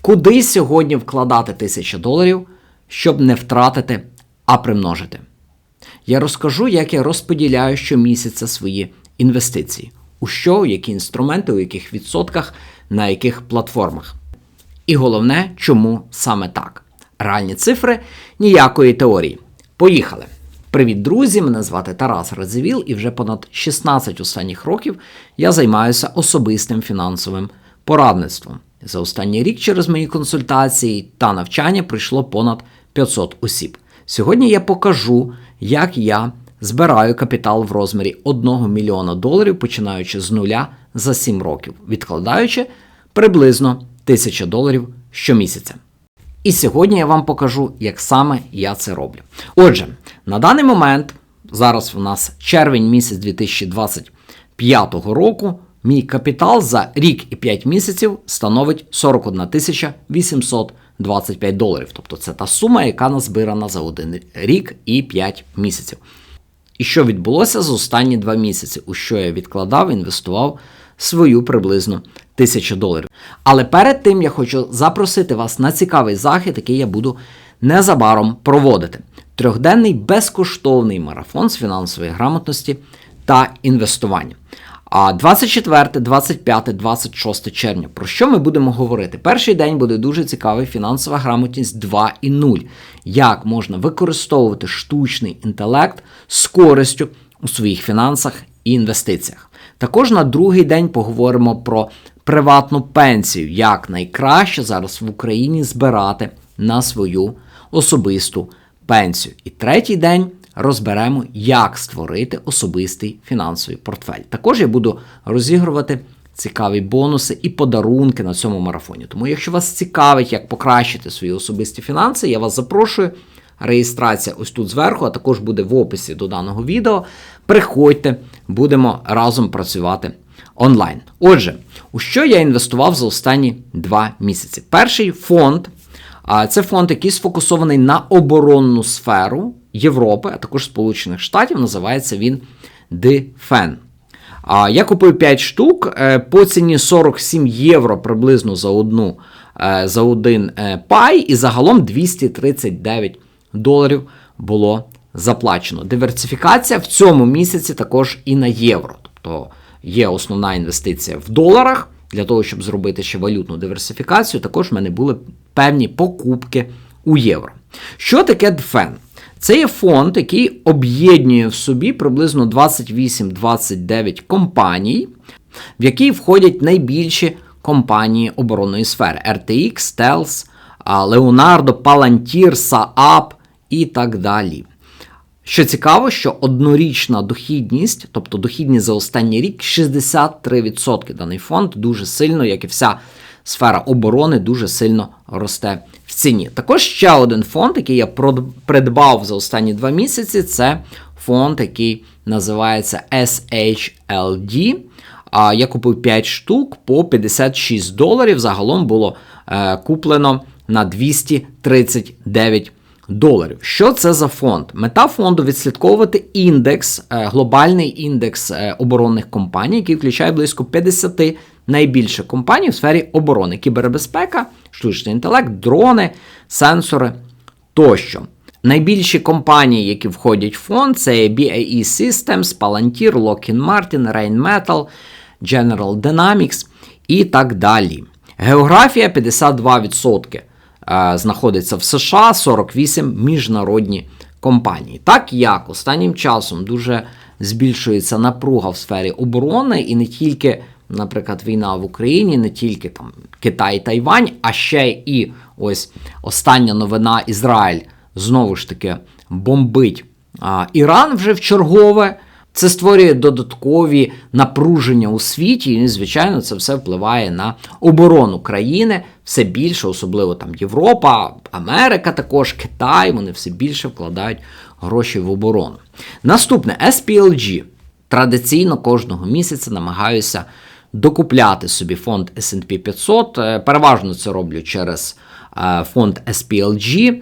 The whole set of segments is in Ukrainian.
Куди сьогодні вкладати тисячу доларів, щоб не втратити, а примножити? Я розкажу, як я розподіляю щомісяця свої інвестиції, у що, які інструменти, у яких відсотках, на яких платформах. І головне, чому саме так. Реальні цифри ніякої теорії. Поїхали! Привіт, друзі! Мене звати Тарас Радзивіл, і вже понад 16 останніх років я займаюся особистим фінансовим порадництвом. За останній рік через мої консультації та навчання прийшло понад 500 осіб. Сьогодні я покажу, як я збираю капітал в розмірі 1 мільйона доларів, починаючи з нуля за 7 років, відкладаючи приблизно 1000 доларів щомісяця. І сьогодні я вам покажу, як саме я це роблю. Отже, на даний момент, зараз у нас червень місяць 2025 року, мій капітал за рік і 5 місяців становить 41 825 доларів. Тобто це та сума, яка назбирана за один рік і 5 місяців. І що відбулося за останні 2 місяці, у що я відкладав, інвестував свою приблизно тисячу доларів. Але перед тим я хочу запросити вас на цікавий захід, який я буду незабаром проводити. Трьохденний безкоштовний марафон з фінансової грамотності та інвестування. А 24, 25, 26 червня. Про що ми будемо говорити? Перший день буде дуже цікавий фінансова грамотність 2.0. Як можна використовувати штучний інтелект з користю у своїх фінансах і інвестиціях. Також на другий день поговоримо про приватну пенсію, як найкраще зараз в Україні збирати на свою особисту пенсію. І третій день розберемо, як створити особистий фінансовий портфель. Також я буду розігрувати цікаві бонуси і подарунки на цьому марафоні. Тому, якщо вас цікавить, як покращити свої особисті фінанси, я вас запрошую. Реєстрація ось тут зверху, а також буде в описі до даного відео. Приходьте, будемо разом працювати онлайн. Отже, у що я інвестував за останні два місяці? Перший фонд це фонд, який сфокусований на оборонну сферу Європи, а також Сполучених Штатів. Називається він DFEN. Я купив 5 штук е, по ціні 47 євро приблизно за одну е, за один е, пай, і загалом 239 доларів було заплачено. Диверсифікація в цьому місяці також і на євро. Тобто є основна інвестиція в доларах. Для того, щоб зробити ще валютну диверсифікацію, також в мене були певні покупки у євро. Що таке DFEN? Це є фонд, який об'єднує в собі приблизно 28-29 компаній, в які входять найбільші компанії оборонної сфери: RTX, Stealth, Leonardo, Palantir, Saab і так далі. Що цікаво, що однорічна дохідність, тобто дохідність за останній рік, 63%. Даний фонд дуже сильно, як і вся сфера оборони, дуже сильно росте в ціні. Також ще один фонд, який я придбав за останні два місяці, це фонд, який називається SHLD. Я купив 5 штук по 56 доларів. Загалом було е, куплено на 239 доларів. Що це за фонд? Мета фонду відслідковувати індекс, е, глобальний індекс е, оборонних компаній, який включає близько 50 найбільших компаній в сфері оборони, кібербезпека, штучний інтелект, дрони, сенсори тощо. Найбільші компанії, які входять в фонд, це BAE Systems, Palantir, Lockheed Martin, Rheinmetall, General Dynamics і так далі. Географія 52%. Е, знаходиться в США 48 міжнародні компанії. Так як останнім часом дуже збільшується напруга в сфері оборони, і не тільки, наприклад, війна в Україні, не тільки там Китай, Тайвань, а ще і ось остання новина Ізраїль знову ж таки бомбить а, Іран вже в чергове. Це створює додаткові напруження у світі, і, звичайно, це все впливає на оборону країни все більше, особливо там Європа, Америка, також Китай. Вони все більше вкладають гроші в оборону. Наступне SPLG. Традиційно кожного місяця намагаюся докупляти собі фонд SP 500. Е, переважно це роблю через е, фонд SPLG,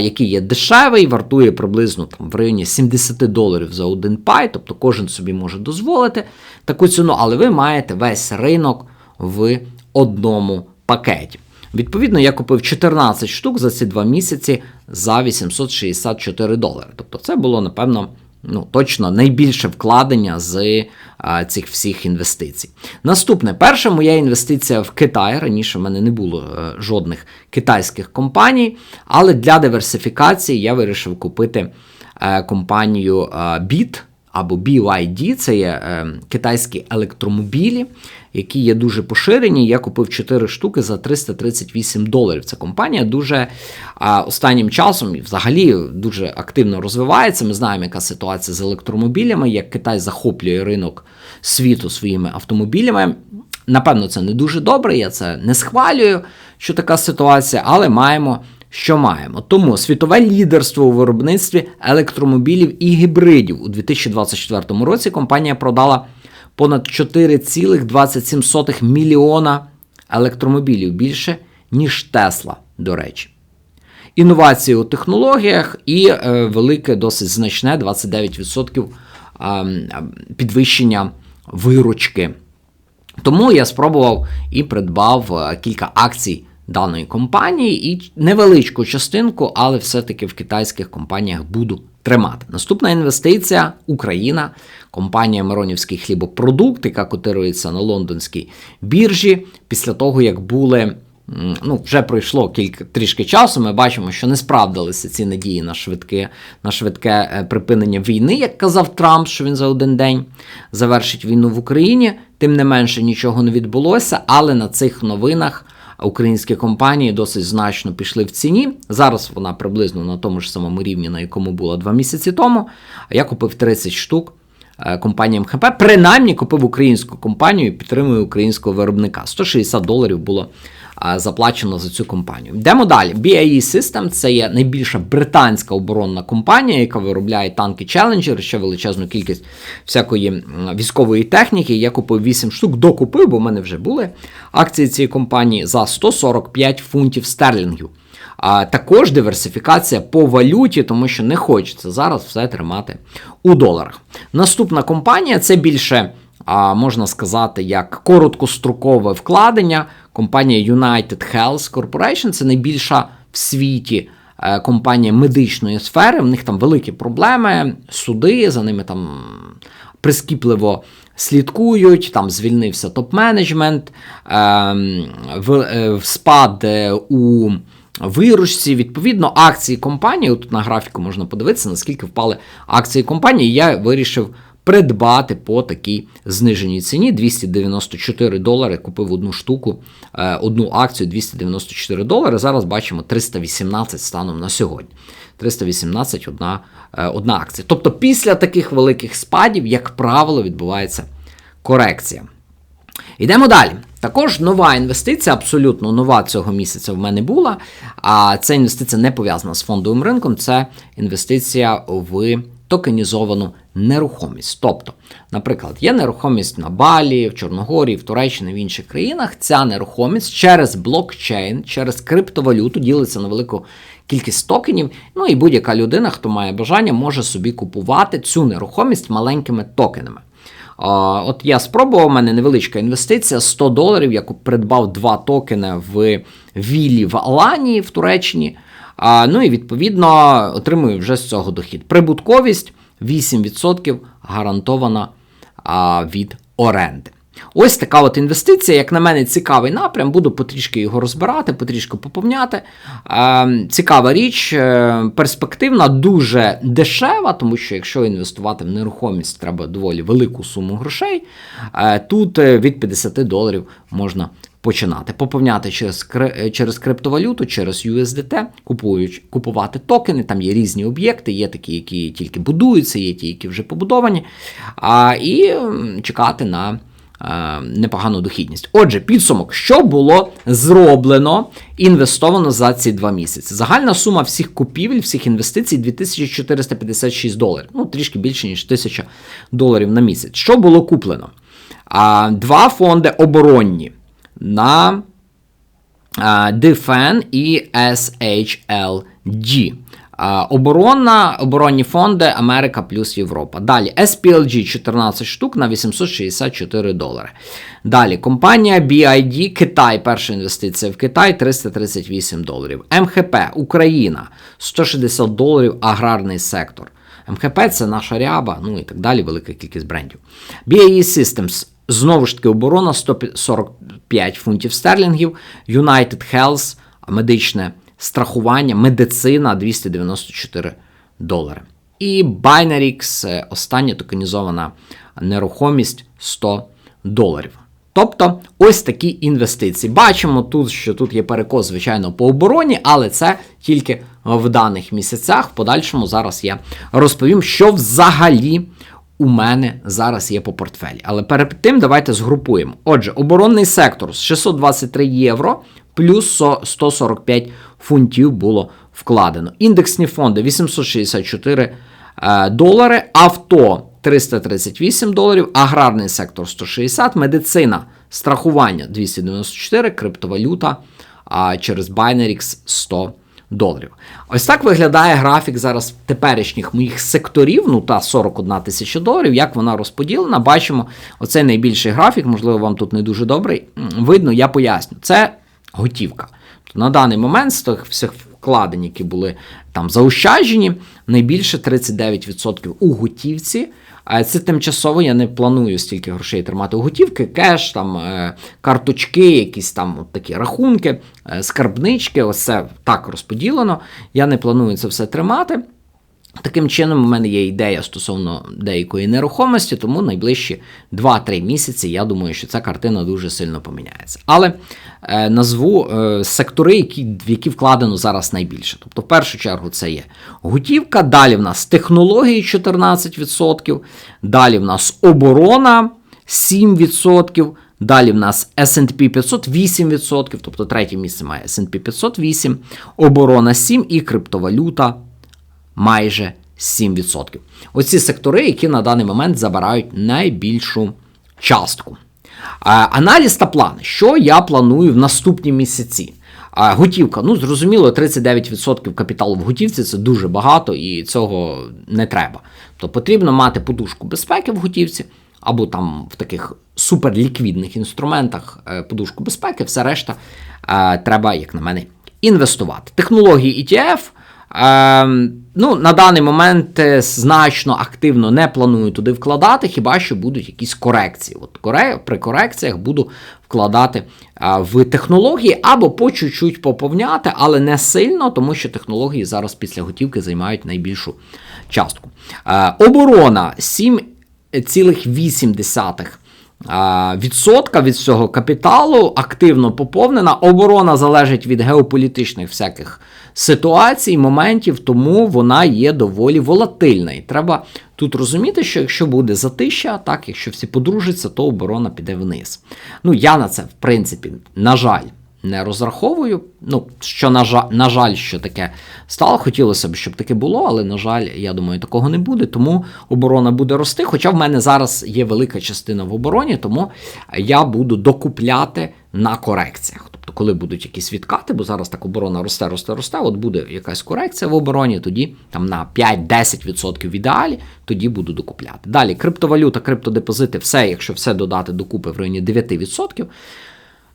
який є дешевий, вартує приблизно там в районі 70 доларів за один пай, тобто кожен собі може дозволити таку ціну, але ви маєте весь ринок в одному пакеті. Відповідно, я купив 14 штук за ці два місяці за 864 долари. Тобто, це було, напевно, ну, точно найбільше вкладення з а, цих всіх інвестицій. Наступне, перша моя інвестиція в Китай. Раніше в мене не було а, жодних китайських компаній, але для диверсифікації я вирішив купити а, компанію а, BIT або BYD, це є е, китайські електромобілі, які є дуже поширені. Я купив 4 штуки за 338 доларів. Ця компанія дуже останнім часом і взагалі дуже активно розвивається. Ми знаємо, яка ситуація з електромобілями, як Китай захоплює ринок світу своїми автомобілями. Напевно, це не дуже добре, я це не схвалюю, що така ситуація, але маємо що маємо. Тому світове лідерство у виробництві електромобілів і гібридів у 2024 році компанія продала понад 4,27 мільйона електромобілів більше, ніж Тесла, до речі. Інновації у технологіях і е, велике, досить значне 29% е, підвищення виручки. Тому я спробував і придбав е, кілька акцій даної компанії і невеличку частинку, але все-таки в китайських компаніях буду тримати. Наступна інвестиція Україна, компанія Миронівський хлібопродукт, яка котирується на лондонській біржі, після того, як були. Ну, вже пройшло кілька трішки часу. Ми бачимо, що не справдилися ці надії на швидке на швидке е, припинення війни, як казав Трамп, що він за один день завершить війну в Україні. Тим не менше нічого не відбулося, але на цих новинах українські компанії досить значно пішли в ціні. Зараз вона приблизно на тому ж самому рівні, на якому була два місяці тому. Я купив 30 штук. Е, компанія МХП, принаймні купив українську компанію і підтримую українського виробника. 160 доларів було заплачено за цю компанію. Йдемо далі. BAE System це є найбільша британська оборонна компанія, яка виробляє танки Challenger, ще величезну кількість всякої військової техніки. Я купив 8 штук, докупив, бо в мене вже були акції цієї компанії за 145 фунтів стерлінгів. А також диверсифікація по валюті, тому що не хочеться зараз все тримати у доларах. Наступна компанія це більше а можна сказати, як короткострокове вкладення. Компанія United Health Corporation це найбільша в світі е, компанія медичної сфери. В них там великі проблеми, суди, за ними там прискіпливо слідкують. Там звільнився топ-менеджмент, ем, в спад е, у. Виручці, відповідно, акції компанії. Тут на графіку можна подивитися, наскільки впали акції компанії. Я вирішив придбати по такій зниженій ціні 294 долари. Купив одну штуку, е, одну акцію 294 долари. Зараз бачимо 318 станом на сьогодні. 318 одна, е, одна акція. Тобто, після таких великих спадів, як правило, відбувається корекція. Йдемо далі. Також нова інвестиція, абсолютно нова цього місяця в мене була. А ця інвестиція не пов'язана з фондовим ринком, це інвестиція в токенізовану нерухомість. Тобто, наприклад, є нерухомість на Балі, в Чорногорії, в Туреччині, в інших країнах. Ця нерухомість через блокчейн, через криптовалюту ділиться на велику кількість токенів. Ну і будь-яка людина, хто має бажання, може собі купувати цю нерухомість маленькими токенами. От я спробував, у мене невеличка інвестиція 100 доларів. Я придбав два токени в Вілі в Аланії в Туреччині. Ну і відповідно отримую вже з цього дохід. Прибутковість 8% гарантована від оренди. Ось така от інвестиція, як на мене, цікавий напрям. Буду потрішки його розбирати, потрішки поповняти. Е, цікава річ, е, перспективна, дуже дешева, тому що якщо інвестувати в нерухомість, треба доволі велику суму грошей. Е, тут від 50 доларів можна починати поповняти через через криптовалюту, через USDT, купують, купувати токени. Там є різні об'єкти, є такі, які тільки будуються, є ті, які вже побудовані. А, І чекати на. Непогану дохідність. Отже, підсумок, що було зроблено, інвестовано за ці два місяці. Загальна сума всіх купівель, всіх інвестицій 2456 доларів. Ну, трішки більше, ніж 1000 доларів на місяць. Що було куплено? Два фонди оборонні на DFN і SHLG. А, Оборонна, оборонні фонди Америка плюс Європа. Далі SPLG 14 штук на 864 долари. Далі компанія BID Китай, перша інвестиція в Китай 338 доларів. МХП Україна 160 доларів, аграрний сектор. МХП це наша ряба, ну і так далі, велика кількість брендів. BAE Systems, знову ж таки, оборона 145 фунтів стерлінгів, United Health, медичне страхування, медицина 294 долари. І Binarix, е, остання токенізована нерухомість 100 доларів. Тобто ось такі інвестиції. Бачимо тут, що тут є перекос, звичайно, по обороні, але це тільки в даних місяцях. В подальшому зараз я розповім, що взагалі у мене зараз є по портфелі. Але перед тим давайте згрупуємо. Отже, оборонний сектор з 623 євро плюс 145 фунтів було вкладено. Індексні фонди 864 е, долари, авто 338 доларів, аграрний сектор 160, медицина, страхування 294, криптовалюта а через Binarix 100 доларів. Ось так виглядає графік зараз теперішніх моїх секторів, ну та 41 тисяча доларів, як вона розподілена. Бачимо, оцей найбільший графік, можливо, вам тут не дуже добрий. Видно, я поясню. Це готівка. На даний момент з тих всіх вкладень, які були там заощаджені, найбільше 39% у готівці. Це тимчасово я не планую стільки грошей тримати у готівки, кеш, там, е, карточки, якісь там от такі рахунки, е, скарбнички. Ось так розподілено. Я не планую це все тримати. Таким чином, у мене є ідея стосовно деякої нерухомості, тому найближчі 2-3 місяці я думаю, що ця картина дуже сильно поміняється. Але е, назву е, сектори, які, в які вкладено зараз найбільше. Тобто, в першу чергу, це є готівка, далі в нас технології 14%, далі в нас оборона 7%. Далі в нас SP 500 8%, тобто третє місце має SP 500 8, оборона 7 і криптовалюта майже 7%. Оці сектори, які на даний момент забирають найбільшу частку. Аналіз та плани, що я планую в наступні місяці. Готівка, ну зрозуміло, 39% капіталу в готівці це дуже багато і цього не треба. То потрібно мати подушку безпеки в готівці, або там в таких суперліквідних інструментах е, подушку безпеки, все решта е, треба, як на мене, інвестувати. Технології ETF ну, На даний момент е, значно активно не планую туди вкладати, хіба що будуть якісь корекції. От коре, При корекціях буду вкладати е, в технології або по чуть-чуть поповняти, але не сильно, тому що технології зараз після готівки займають найбільшу частку. Е, оборона 7,8%. Відсотка від цього капіталу активно поповнена. Оборона залежить від геополітичних всяких ситуацій, моментів, тому вона є доволі волатильна. І треба тут розуміти, що якщо буде затища, так, якщо всі подружаться, то оборона піде вниз. Ну, я на це, в принципі, на жаль, не розраховую. Ну, що, на жаль, на жаль, що таке стало. Хотілося б, щоб таке було, але, на жаль, я думаю, такого не буде, тому оборона буде рости. Хоча в мене зараз є велика частина в обороні, тому я буду докупляти на корекціях. Тобто, коли будуть якісь відкати, бо зараз так оборона росте, росте, росте, от буде якась корекція в обороні, тоді там на 5-10% в ідеалі, тоді буду докупляти. Далі криптовалюта, криптодепозити, все, якщо все додати докупи в районі 9%.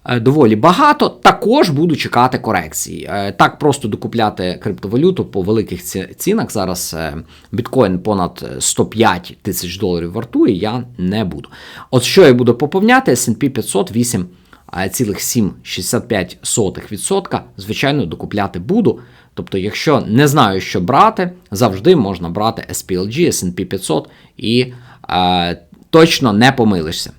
Е, доволі багато. Також буду чекати корекції. Е, так просто докупляти криптовалюту по великих цінах. Зараз е, біткоін понад 105 тисяч доларів вартує, я не буду. От що я буду поповняти, SP 500 8,765%, звичайно, докупляти буду. Тобто, якщо не знаю, що брати, завжди можна брати SPLG, SP 500 і е, точно не помилишся.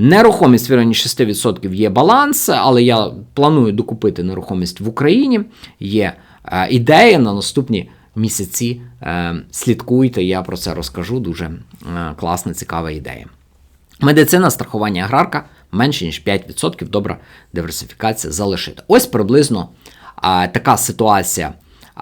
Нерухомість в районі 6% є баланс, але я планую докупити нерухомість в Україні. Є е, ідея на наступні місяці. Е, слідкуйте, я про це розкажу. Дуже е, класна, цікава ідея. Медицина, страхування аграрка менше ніж 5%. Добра диверсифікація залишити. Ось приблизно така ситуація.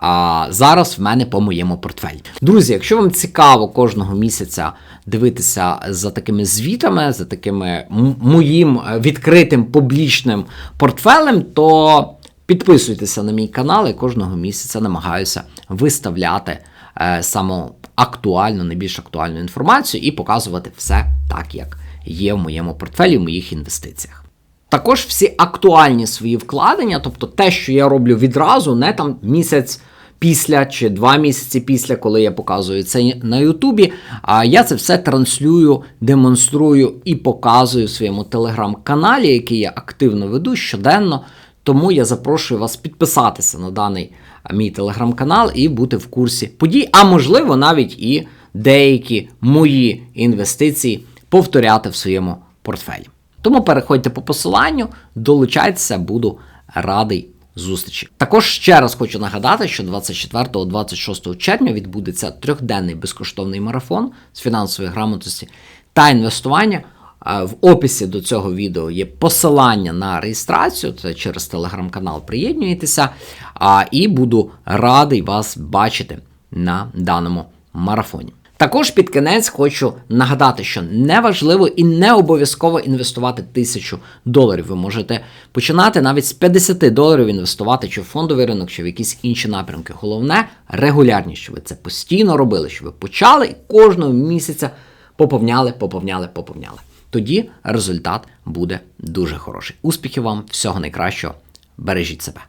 А зараз в мене по моєму портфелі. Друзі, якщо вам цікаво кожного місяця дивитися за такими звітами, за такими моїм відкритим публічним портфелем, то Підписуйтеся на мій канал, я кожного місяця намагаюся виставляти е, саму актуальну, найбільш актуальну інформацію і показувати все так, як є в моєму портфелі, в моїх інвестиціях. Також всі актуальні свої вкладення, тобто те, що я роблю відразу, не там місяць після чи два місяці після, коли я показую це на Ютубі. А я це все транслюю, демонструю і показую в своєму телеграм-каналі, який я активно веду щоденно. Тому я запрошую вас підписатися на даний мій телеграм-канал і бути в курсі подій, а можливо, навіть і деякі мої інвестиції повторяти в своєму портфелі. Тому переходьте по посиланню, долучайтеся, буду радий зустрічі. Також ще раз хочу нагадати, що 24-26 червня відбудеться трьохденний безкоштовний марафон з фінансової грамотності та інвестування. В описі до цього відео є посилання на реєстрацію, це через телеграм-канал приєднуєтеся. А, І буду радий вас бачити на даному марафоні. Також під кінець хочу нагадати, що неважливо і не обов'язково інвестувати тисячу доларів. Ви можете починати навіть з 50 доларів інвестувати чи в фондовий ринок, чи в якісь інші напрямки. Головне регулярність, що ви це постійно робили, що ви почали і кожного місяця поповняли, поповняли, поповняли. Тоді результат буде дуже хороший. Успіхів вам, всього найкращого. Бережіть себе.